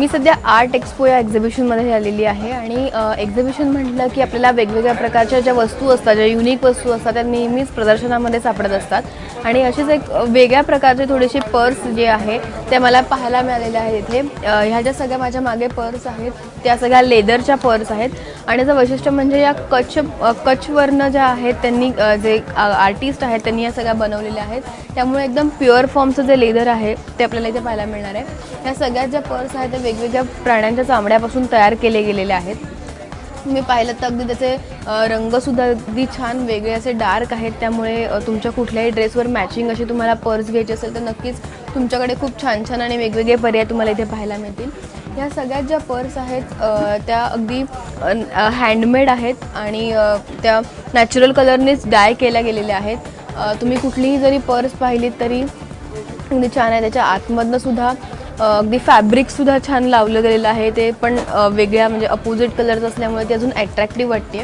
मी सध्या art expo या एक्झिबिशनमध्ये आलेली आहे आणि एक्झिबिशन म्हटलं की आपल्याला वेगवेगळ्या प्रकारच्या ज्या वस्तू असतात ज्या युनिक वस्तू असतात त्या नेहमीच प्रदर्शनामध्ये सापडत असतात. आणि असेच एक वेगळ्या प्रकारचे थोडेसे पर्स जे आहे ते मला पाहायला मिळालेले आहेत इथे. ह्या ज्या सगळ्या माझ्या मागे पर्स आहेत त्या सगळ्या लेदरच्या पर्स आहेत. आणि याचं वैशिष्ट्य म्हणजे या कच्छ कच्छवरनं ज्या आहेत त्यांनी जे आर्टिस्ट आहेत त्यांनी या सगळ्या बनवलेल्या आहेत. त्यामुळे एकदम प्युअर फॉर्मचं जे लेदर आहे ते आपल्याला इथे पाहायला मिळणार आहे. ह्या सगळ्या ज्या पर्स आहेत त्या वेगवेगळ्या प्राण्यांच्या चामड्यापासून तयार केले गेलेले आहेत. तुम्ही पाहिलं तर अगदी त्याचे रंगसुद्धा अगदी छान वेगळे असे डार्क आहेत. त्यामुळे तुमच्या कुठल्याही ड्रेसवर मॅचिंग अशी तुम्हाला पर्स घ्यायची असेल तर नक्कीच तुमच्याकडे खूप छान छान आणि वेगवेगळे पर्याय तुम्हाला इथे पाहायला मिळतील. ह्या सगळ्यात ज्या पर्स आहेत त्या अगदी हँडमेड आहेत आणि त्या नॅचरल कलरनेच डाय केल्या गेलेल्या आहेत. तुम्ही कुठलीही जरी पर्स पाहिलीत तरी अगदी छान आहे. त्याच्या आतमधनं सुद्धा अगदी फॅब्रिकसुद्धा छान लावलं गेलेलं आहे. ते पण वेगळ्या म्हणजे अपोजिट कलर्स असल्यामुळे ते अजून ॲट्रॅक्टिव्ह वाटते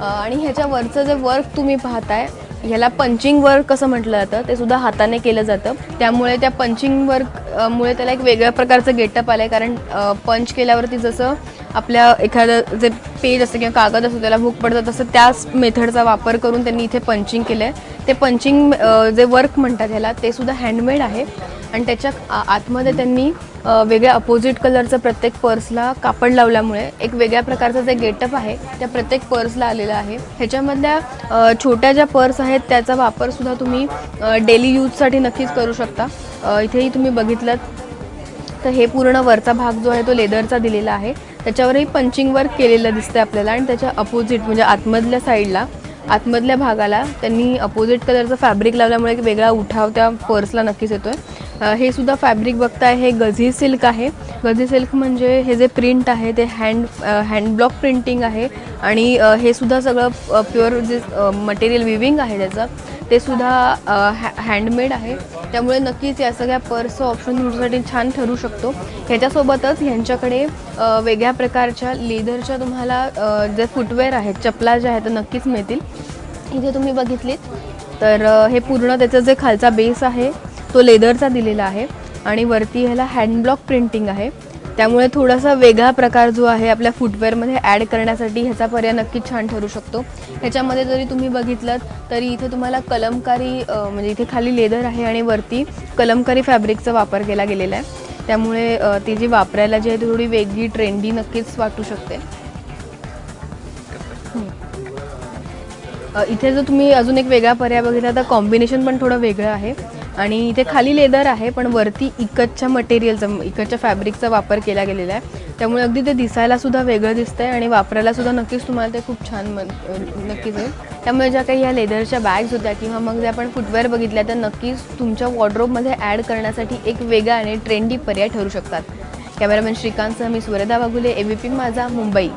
अ, आणि ह्याच्यावरचं जे वर्क तुम्ही पाहताय ह्याला पंचिंग वर्क कसं म्हटलं जातं ते सुद्धा हाताने केलं जातं. त्यामुळे त्या पंचिंग वर्क मुळे त्याला एक वेगळ्या प्रकारचं गेटअप आलं आहे कारण पंच केल्यावरती जसं आपल्या एखादं जे पेज असतं किंवा कागद असतो त्याला भूक पडतं तसं त्याच मेथडचा वापर करून त्यांनी इथे पंचिंग केलं आहे ते पंचिंग जे वर्क म्हणतात ह्याला ते सुद्धा हँडमेड आहे. आणि त्याच्या आतमध्ये त्यांनी वेगळ्या अपोजिट कलरचं प्रत्येक पर्सला कापड लावल्यामुळे एक वेगळ्या प्रकारचं जे गेटअप आहे त्या प्रत्येक पर्सला आलेलं आहे. ह्याच्यामधल्या छोट्या ज्या पर्स आहेत त्याचा वापरसुद्धा तुम्ही डेली यूजसाठी नक्कीच करू शकता. इथेही तुम्ही बघितलं तर हे पूर्ण वरचा भाग जो आहे तो लेदरचा दिलेला आहे. त्याच्यावरही पंचिंग वर्क केलेलं दिसतंय आपल्याला आणि त्याच्या अपोजिट म्हणजे आतमधल्या साईडला आतमधल्या भागाला त्यांनी अपोजिट कलरचं फॅब्रिक लावल्यामुळे एक वेगळा उठाव त्या पर्सला नक्कीच येतोय. आहे हे सुद्धा फॅब्रिक बघताय हे गझी सिल्क आहे. गझी सिल्क म्हणजे हे जे प्रिंट आहे ते हँड हँडब्लॉक प्रिंटिंग आहे आणि हे सुद्धा सगळं प्युअर जे मटेरियल विविंग आहे त्याचं ते सुद्धा हॅ हँडमेड आहे. त्यामुळे नक्कीच या सगळ्या पर्सचं ऑप्शन तुमच्यासाठी छान ठरू शकतो. ह्याच्यासोबतच ह्यांच्याकडे वेगळ्या प्रकारच्या लेदरच्या तुम्हाला जे फुटवेअर आहेत चपला ज्या आहेत त्या नक्कीच मिळतील. इथे तुम्ही बघितलीत. तर हे पूर्ण त्याचं जे खालचा बेस आहे तो लेदरचा दिलेला आहे आणि वरती ह्याला हँडब्लॉक प्रिंटिंग आहे. त्यामुळे थोडासा वेगळा प्रकार जो आहे आपल्या फुटवेअरमध्ये ॲड करण्यासाठी ह्याचा पर्याय नक्कीच छान ठरू शकतो. ह्याच्यामध्ये जरी तुम्ही बघितलं तरी इथे तुम्हाला कलमकारी म्हणजे इथे खाली लेदर आहे आणि वरती कलमकारी फॅब्रिकचा वापर केला गेलेला आहे. त्यामुळे ती जी वापरायला जी आहे ती थोडी वेगळी ट्रेंडी नक्कीच वाटू शकते. इथे जर तुम्ही अजून एक वेगळा पर्याय बघितला तर कॉम्बिनेशन पण थोडं वेगळं आहे. आणि इथे खाली लेदर आहे पण वरती इकतच्या मटेरियलचा इकतच्या फॅब्रिकचा वापर केला गेलेला आहे. त्यामुळे अगदी ते दिसायला सुद्धा वेगळं आहे आणि वापरायला सुद्धा नक्कीच तुम्हाला ते खूप छान मन नक्कीच येईल त्यामुळे ज्या काही ह्या लेदरच्या बॅग्स होत्या किंवा मग जे आपण फुटवेअर बघितल्या तर नक्कीच तुमच्या वॉर्ड्रोबमध्ये ॲड करण्यासाठी एक वेगळा आणि ट्रेंडी पर्याय ठरू शकतात. कॅमेरामॅन श्रीकांतसह मी सुरेदा वाघुले एबीपी माझा मुंबई.